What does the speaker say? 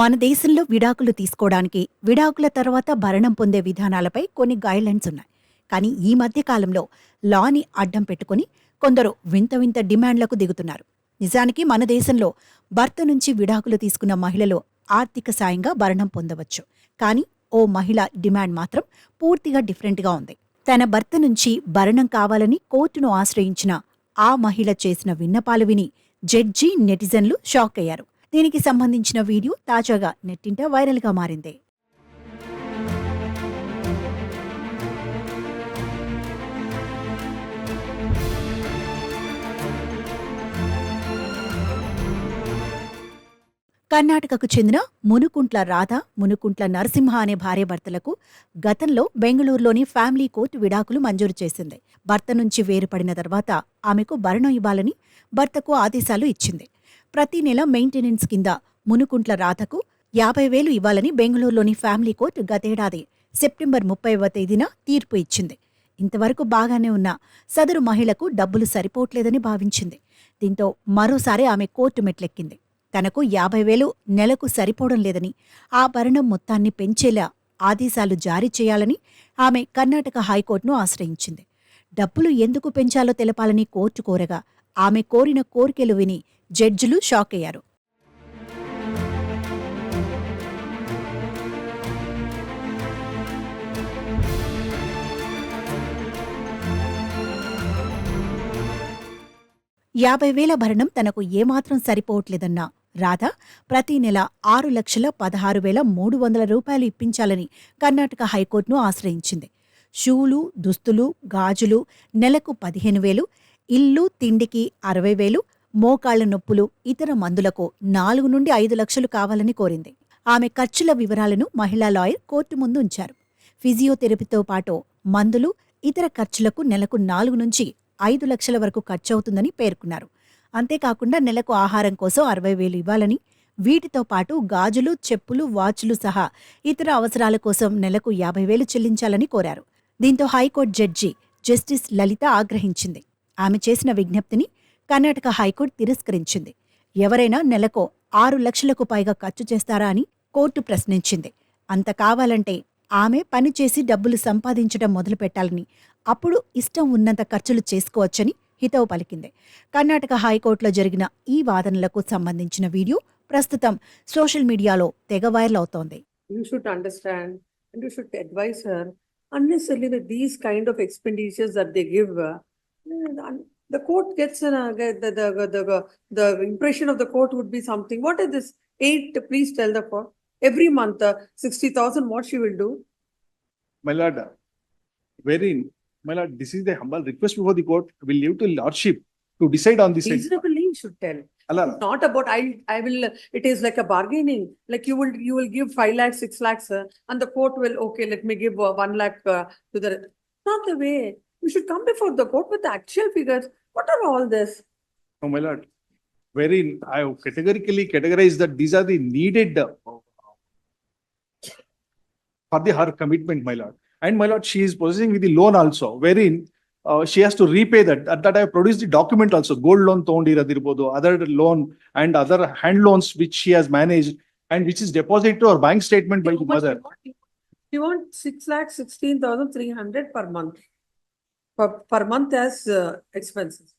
మన దేశంలో విడాకులు తీసుకోవడానికి విడాకుల తర్వాత భరణం పొందే విధానాలపై కొన్ని గైడ్లైన్స్ ఉన్నాయి. కానీ ఈ మధ్య కాలంలో లాని అడ్డం పెట్టుకుని కొందరు వింత వింత డిమాండ్లకు దిగుతున్నారు. నిజానికి మన దేశంలో భర్త నుంచి విడాకులు తీసుకున్న మహిళలు ఆర్థిక సాయంగా భరణం పొందవచ్చు. కానీ ఓ మహిళ డిమాండ్ మాత్రం పూర్తిగా డిఫరెంట్గా ఉంది. తన భర్త నుంచి భరణం కావాలని కోర్టును ఆశ్రయించిన ఆ మహిళ చేసిన విన్నపాలు విని జడ్జి నెటిజన్లు షాక్ అయ్యారు. దీనికి సంబంధించిన వీడియో తాజాగా నెట్టింట వైరల్గా మారింది. కర్ణాటకకు చెందిన మునుకుంట్ల రాధ మునుకుంట్ల నరసింహ అనే భార్యాభర్తలకు గతంలో బెంగళూరులోని ఫ్యామిలీ కోర్టు విడాకులు మంజూరు చేసింది. భర్త నుంచి వేరుపడిన తర్వాత ఆమెకు భరణం ఇవ్వాలని భర్తకు ఆదేశాలు ఇచ్చింది. ప్రతి నెల మెయింటెనెన్స్ కింద మునుకుంట్ల రాధకు యాభై వేలు ఇవ్వాలని బెంగళూరులోని ఫ్యామిలీ కోర్టు గతేడాది సెప్టెంబర్ ముప్పైవ తేదీన తీర్పు ఇచ్చింది. ఇంతవరకు బాగానే ఉన్న సదరు మహిళకు డబ్బులు సరిపోవట్లేదని భావించింది. దీంతో మరోసారి ఆమె కోర్టు మెట్లెక్కింది. తనకు యాభై వేలు నెలకు సరిపోవడం లేదని ఆ భరణం మొత్తాన్ని పెంచేలా ఆదేశాలు జారీ చేయాలని ఆమె కర్ణాటక హైకోర్టును ఆశ్రయించింది. డబ్బులు ఎందుకు పెంచాలో తెలపాలని కోర్టు కోరగా ఆమె కోరిన కోరికలు విని జడ్జిలు షాక్ అయ్యారు. యాభై వేల భరణం తనకు ఏమాత్రం సరిపోవట్లేదన్న రాధ ప్రతి నెల ఆరు లక్షల పదహారు వేల మూడు వందల రూపాయలు ఇప్పించాలని కర్ణాటక హైకోర్టును ఆశ్రయించింది. షూలు దుస్తులు గాజులు నెలకు పదిహేను వేలు ఇల్లు తిండికి అరవై వేలు మోకాళ్ళ నొప్పులు ఇతర మందులకు నాలుగు నుండి ఐదు లక్షలు కావాలని కోరింది. ఆమె ఖర్చుల వివరాలను మహిళా లాయర్ కోర్టు ముందు ఉంచారు. ఫిజియోథెరపీతో పాటు మందులు ఇతర ఖర్చులకు నెలకు నాలుగు నుంచి ఐదు లక్షల వరకు ఖర్చవుతుందని పేర్కొన్నారు. అంతేకాకుండా నెలకు ఆహారం కోసం అరవై వేలు ఇవ్వాలని వీటితో పాటు గాజులు చెప్పులు వాచ్లు సహా ఇతర అవసరాల కోసం నెలకు యాభై వేలు చెల్లించాలని కోరారు. దీంతో high court judge justice Lalitha ఆగ్రహించింది. ఆమె చేసిన విజ్ఞప్తిని కర్ణాటక హైకోర్టు తిరస్కరించింది. ఎవరైనా నెలకు ఆరు లక్షలకు పైగా ఖర్చు చేస్తారా అని కోర్టు ప్రశ్నించింది. అంత కావాలంటే ఆమె పనిచేసి డబ్బులు సంపాదించడం మొదలుపెట్టాలని అప్పుడు ఇష్టం ఉన్నంత ఖర్చులు చేసుకోవచ్చని హితవు పలికింది. కర్ణాటక హైకోర్టులో జరిగిన ఈ వాదనలకు సంబంధించిన వీడియో ప్రస్తుతం సోషల్ మీడియాలో తెగ వైరల్ అవుతోంది. You should understand and you should advise her unnecessarily the court gets an, uh, the, the, the, the, the impression of the court would be something. What is this eight please tell the court. Every month uh, 60000 what she will do? My lord, wherein, my lord, this is the humble request before the court, will leave to lordship to decide on this. reasonably you should tell. Allah, not about i i will uh, it is like a bargaining. Like you will you will give 5 lakhs 6 lakhs uh, and the court will okay let me give uh, 1 lakh uh, to the not the way. You should come before the court with the actual figures what are all this? Oh, my lord, wherein I have categorically categorized that these are the needed uh, for the her commitment, my lord. And my lord, she is possessing with the loan also, wherein uh, she has to repay that. At that, I have produced the document also, gold loan, thondiradirubodu, other loan and other hand loans which she has managed and which is deposited to her bank statement by the mother. You want six lakh sixteen thousand three hundred per month. Per, per month as uh, expenses.